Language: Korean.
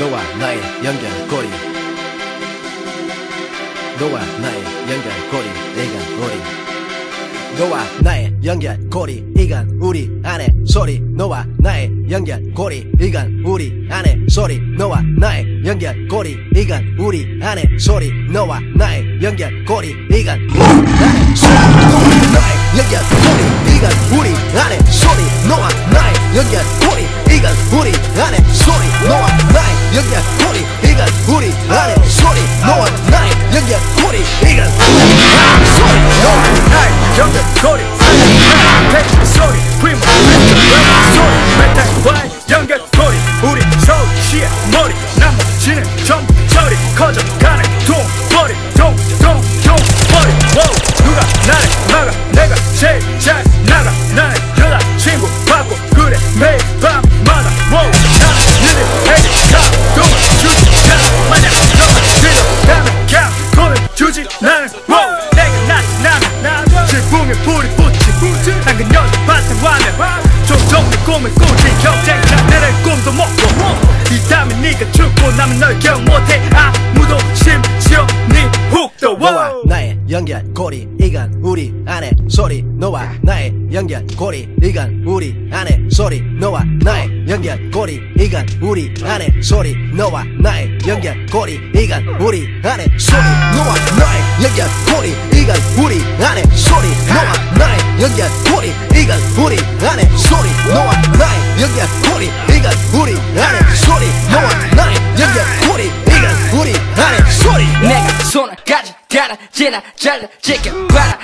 너와 나의 연결고리. 너와 나의 연결고리 이건 우리. 너와 나의 연결고리 이건 우리 안에 소리. 너와 나의 연결고리 이건 우리 안에 소리. 너와 나의 연결고리 이건 우리 안에 소리. 너와 나의 연결고리 이건 우리 안에 소리. 너와 나의 연결고리 이건 우리 안에 소리. 너와 나의 연결고리 이건 우리 안에 소리. 너와 연결고리 이건 우리 안에 소리. 너와 나의 연결고리 이건 우리 안에 소리. 너와 나의 연결고리. 백신 소리 프리모 소리. 메탈과의 연결고리 우리 서울시의 머리. 전부 저리 커져가는 돈벌이 동동동 벌이 와우 누가 나를 막아? 내가 제일 잘 나가. 나의 여자친구 받고 그래 매일 주지. 나는 와우 내가 나타나면 질풍에 불이 붙지 한근 여자 바탕화면 종종 내 꿈을 꾸지. 경쟁 자들의 꿈도 먹고 이 다음에 네가 죽고 나면 널 기억 못해. 아무도 심지어 네 훅도 너와 나의 연결고리 이건 우리 안에 소리. 너와 나의 연결고리 이건 우리 안에 소리. 너와 나의 연결고리 이건 우리 안에 소리. 너와 나의 연결고리 이건 우리 안에 소리 연결고리 이건 우리 안에 소리 너와 나의 연결고리 이건 우리 안에 소리 너와 나의 연결고리 이건 우리 안에 소리 너와 나의 연결고리 이건 우리 안에 소리. 내가 손을 가져 가라 지나 잘라 지켜봐라